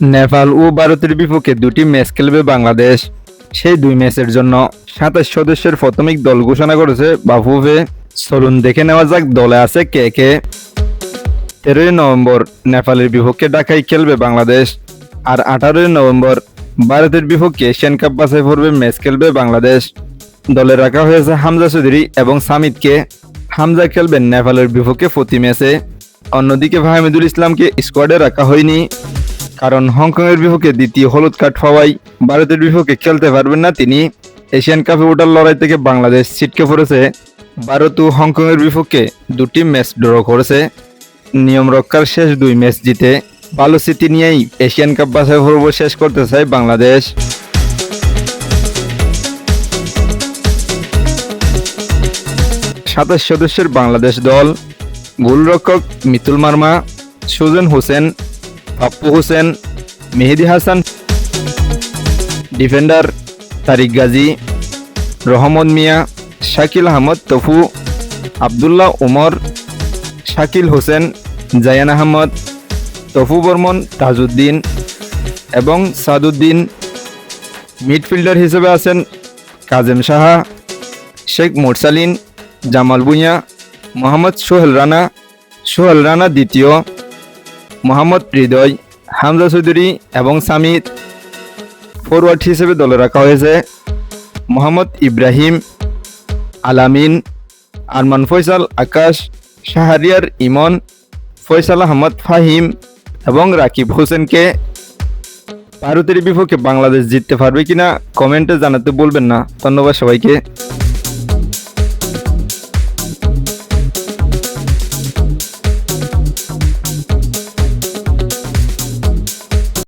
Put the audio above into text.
নেপাল ও ভারতের বিপক্ষে দুটি ম্যাচ খেলবে বাংলাদেশ। সেই দুই ম্যাচের জন্য সাতাশ সদস্যের প্রাথমিক দল ঘোষণা করেছে বাফুফে। চলুন দেখে নেওয়া যাক দলে আছে কে কে। তেরোই নভেম্বর নেপালের বিপক্ষে ঢাকায় খেলবে বাংলাদেশ। আর আঠারোই নভেম্বর ভারতের বিপক্ষে এশিয়ান কাপ বাছাই পর্বে ম্যাচ খেলবে বাংলাদেশ। দলে রাখা হয়েছে হামজা চৌধুরী এবং সামিদকে। হামজা খেলবেন নেপালের বিপক্ষে প্রতি ম্যাচে। অন্যদিকে ফাহমিদুল ইসলামকে স্কোয়াডে রাখা হয়নি। কারণ হংকংয়ের বিপক্ষে দ্বিতীয় হলুদ কার্ড পাওয়ায় ভারতের বিপক্ষে খেলতে পারবেন না তিনি। এশিয়ান কাপে ওঠার লড়াই থেকে বাংলাদেশ ছিটকে পড়েছে। ভারত ও হংকংয়ের বিপক্ষে দুটি ম্যাচ ড্র করেছে। নিয়ম রক্ষার শেষ দুই ম্যাচ জিতে ভালো স্মৃতি নিয়েই এশিয়ান কাপ বাছাই পর্ব শেষ করতে চায় বাংলাদেশ। সাতাশ সদস্যের বাংলাদেশ দল। গোলরক্ষক মিতুল মার্মা, সুজন হোসেন পাপ্পু হোসেন মেহেদি হাসান ডিফেন্ডার তারিক গাজী রহমত মিয়া শাকিল আহমদ তফু আবদুল্লাহ ওমর শাকিল হোসেন জায়ান আহমদ তফু বর্মন তাজউদ্দিন এবং সাদুদ্দিন মিডফিল্ডার হিসেবে আছেন কাজেম সাহা, শেখ মোরসালিন, জামাল ভুঁইয়া, মোহাম্মদ সোহেল রানা সোহেল রানা দ্বিতীয়। মোহাম্মদ হৃদয়, হামজা চৌধুরী এবং সামিদ। ফরওয়ার্ড হিসেবে দলে রাখা হয়েছে মোহাম্মদ ইব্রাহিম, আলামিন, আরমান ফয়সাল, আকাশ, শাহরিয়ার ইমন, ফয়সাল আহমদ ফাহিম এবং রাকিব হোসেনকে। ভারতের বিপক্ষে বাংলাদেশ জিততে পারবে কিনা কমেন্টে জানাতে বলবেন না। ধন্যবাদ সবাইকে।